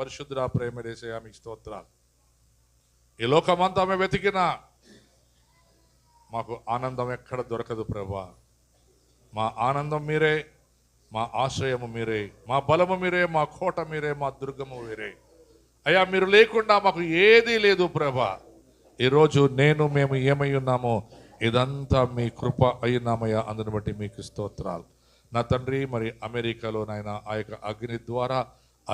పరిశుద్ధ ప్రేమ దేశయా మీకు స్తోత్రాలు. ఈ లోకమంతా ఆమె వెతికినా మాకు ఆనందం ఎక్కడ దొరకదు ప్రభా. మా ఆనందం మీరే మా ఆశ్రయము మీరే మా బలము మీరే మా కోట మీరే మా దుర్గము మీరే. అయ్యా మీరు లేకుండా మాకు ఏదీ లేదు ప్రభా. ఈరోజు నేను మేము ఏమై ఉన్నామో ఇదంతా మీ కృప అయినామయ్యా అందుని బట్టి మీకు స్తోత్రాలు. నా తండ్రి మరి అమెరికాలో నాయన ఆ యొక్క అగ్ని ద్వారా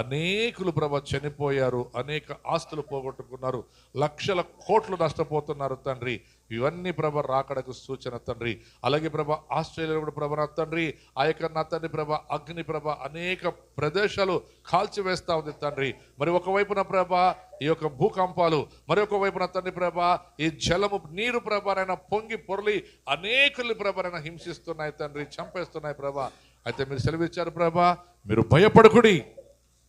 అనేకులు ప్రభ చనిపోయారు అనేక ఆస్తులు పోగొట్టుకున్నారు లక్షల కోట్లు నష్టపోతున్నారు తండ్రి. ఇవన్నీ ప్రభ రాకడకు సూచన తండ్రి. అలాగే ప్రభ ఆస్ట్రేలియాలో కూడా ప్రభ నా తండ్రి ఆ యొక్క నా తండ్రి ప్రభ అగ్ని ప్రభ అనేక ప్రదేశాలు కాల్చివేస్తా ఉంది తండ్రి. మరి ఒకవైపున ప్రభ ఈ యొక్క భూకంపాలు మరి వైపున తండ్రి ప్రభ ఈ జలము నీరు ప్రభనైనా పొంగి పొరలి అనేకులు ప్రభనైనా హింసిస్తున్నాయి తండ్రి చంపేస్తున్నాయి ప్రభ. అయితే మీరు సెలవిచ్చారు ప్రభ మీరు భయపడకుడి.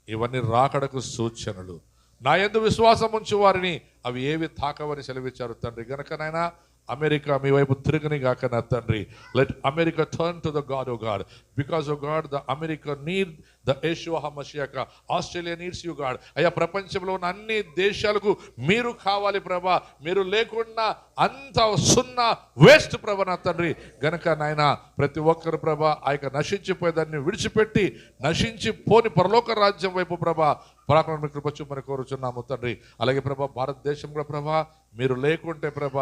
ఇవన్నీ రాకడకు సూచనలు. నా ఎందు విశ్వాసం ఉంచు వారిని అవి ఏవి తాకవని సెలవిచ్చారు తండ్రి. గనక నాయన అమెరికా మీ వైపు తిరగని గాక నా తండ్రి. Let America turn to the God O God because O God the America need the Yeshua Mashiach Australia needs you God అయ్యా ప్రపంచంలో ఉన్న అన్ని దేశాలకు మీరు కావాలి ప్రభా. మీరు లేకుండా అంత సున్నా వేస్ట్ ప్రభ నా తండ్రి. గనక నాయన ప్రతి ఒక్కరు ప్రభ ఆ యొక్క నశించిపోయేదాన్ని విడిచిపెట్టి నశించి పోని పరలోక రాజ్యం వైపు ప్రభ పరాక్రమ కృప కోరుచున్నాము తండ్రి. అలాగే ప్రభ భారతదేశం కూడా ప్రభా మీరు లేకుంటే ప్రభ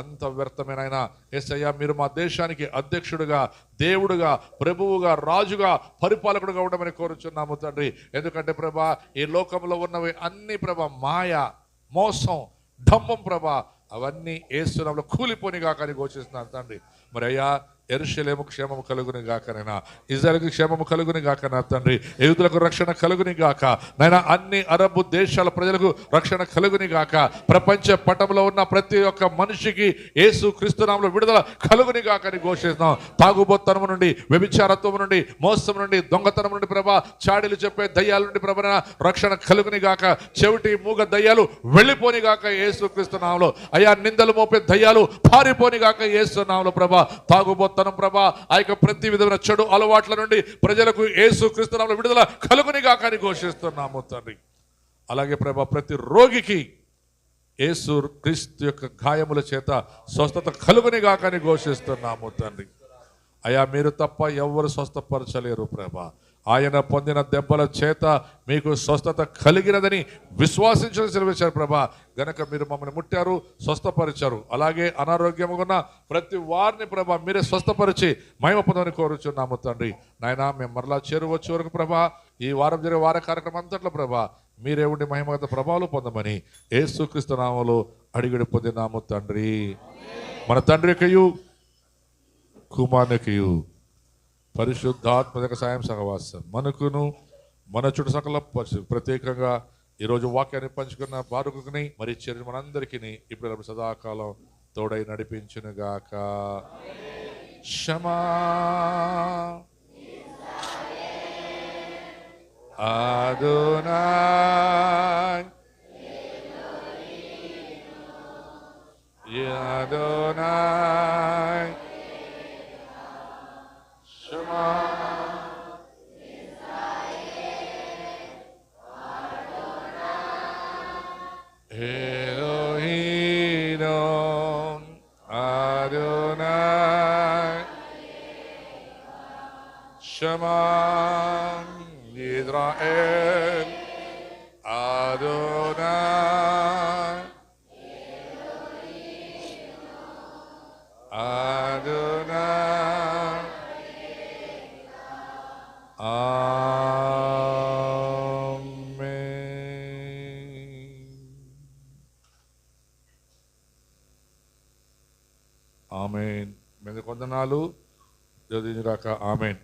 అంత వ్యర్థమైన ఎస్ అయ్యా మీరు మా దేశానికి అధ్యక్షుడుగా దేవుడుగా ప్రభువుగా రాజుగా పరిపాలకుడుగా ఉండమని కోరుచున్నాము తండ్రి. ఎందుకంటే ప్రభ ఈ లోకంలో ఉన్నవి అన్ని ప్రభ మాయ మోసం ఢంభం ప్రభ అవన్నీ ఏసునంలో కూలిపోనిగా కానీ గోచిస్తున్నాను తండ్రి. మరి అయ్యా ఎరుషలేము క్షేమము కలుగుని గాకనైనా ఇజ్రాయల్కి క్షేమము కలుగుని గాక నా తండ్రి? యూదులకు రక్షణ కలుగుని గాక. నైనా అన్ని అరబు దేశాల ప్రజలకు రక్షణ కలుగుని గాక. ప్రపంచ పటంలో ఉన్న ప్రతి ఒక్క మనిషికి యేసు క్రీస్తునామంలో విడుదల కలుగుని గాక అని ఘోషిస్తున్నాం. తాగుబోత్తనము నుండి వ్యభిచారత్వం నుండి మోసం నుండి దొంగతనం నుండి ప్రభా చాడీలు చెప్పే దయ్యాల నుండి ప్రభన రక్షణ కలుగుని గాక. చెవిటి మూగ దయ్యాలు వెళ్ళిపోని గాక యేసు క్రీస్తునామంలో అయ్యా నిందలు మోపే దయ్యాలు పారిపోని గాక యేసు నామంలో ప్రభా. తాగుబోత్తనం ప్రభా ఆ యొక్క ప్రతి విధమైన చెడు అలవాట్ల నుండి ప్రజలకు ఏసు క్రిస్తునామలు విడుదల కలుగునిగా కానీ ఘోషిస్తున్నాము తండ్రి. అలాగే ప్రభా ప్రతి రోగికి ఏసు క్రీస్తు యొక్క గాయముల చేత స్వస్థత కలుగునిగా కానీ ఘోషిస్తున్నాము తండ్రి. అయా మీరు తప్ప ఎవ్వరు స్వస్థపరచలేరు ప్రభా. ఆయన పొందిన దెబ్బల చేత మీకు స్వస్థత కలిగినదని విశ్వాసించడం సెలవిచ్చారు ప్రభా. గనక మీరు మమ్మల్ని ముట్టారు స్వస్థపరిచారు. అలాగే అనారోగ్యంగా ఉన్న ప్రతి వారిని ప్రభా మీరే స్వస్థపరిచి మహిమ పొందని కోరుచున్నాము తండ్రి. నాయన మేము మరలా చేరువచ్చు వరకు ప్రభా ఈ వారం జరిగే వార కార్యక్రమం అంతట్లో ప్రభా మీరే ఉండి మహిమగత ప్రభావాలు పొందమని ఏసుక్రీస్తు నామములో అడిగిడి పొందినాము తండ్రి. మన తండ్రి యొక్కయు. పరిశుద్ధాత్మక సాయం సహవాసం. మనకును మన చుట్టు సకల ప్రత్యేకంగా ఈరోజు వాక్యాన్ని పంచుకున్న బారుకుని మరి చర్య మనందరికీ ఇప్పుడు సదాకాలం తోడై నడిపించునుగాక. క్షమా. Adonai Adonai Elohim Adonai. Shema Yisrael Adonai. Adonai. Amen. Amen. మీద కొందనాలు జ్యోతిరాక ఆమెన్.